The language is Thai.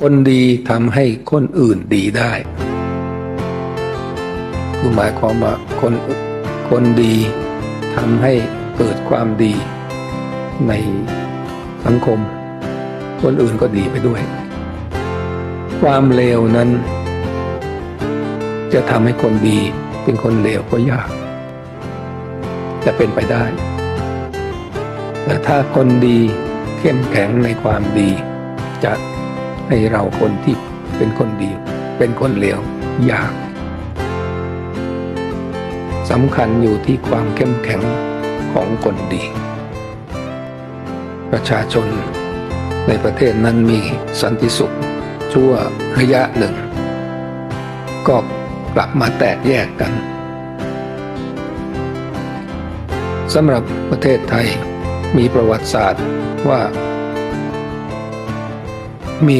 คนดีทำให้คนอื่นดีได้คือหมายความว่าคนคนดีทำให้เกิดความดีในสังคม คนอื่นก็ดีไปด้วย ความเลวนั้น จะทำให้คนดีเป็นคนเลวก็ยาก จะเป็นไปได้ แต่ถ้าคนดีเข้มแข็งในความดีจะ ให้เราคนที่เป็นคนดี เป็นคนเลวยากสำคัญอยู่ที่ความเข้มแข็งของคนดี ประชาชนในประเทศนั้นมีสันติสุข ชั่วระยะหนึ่ง ก็กลับมาแตกแยกกันสำหรับประเทศไทยมีประวัติศาสตร์ว่ามี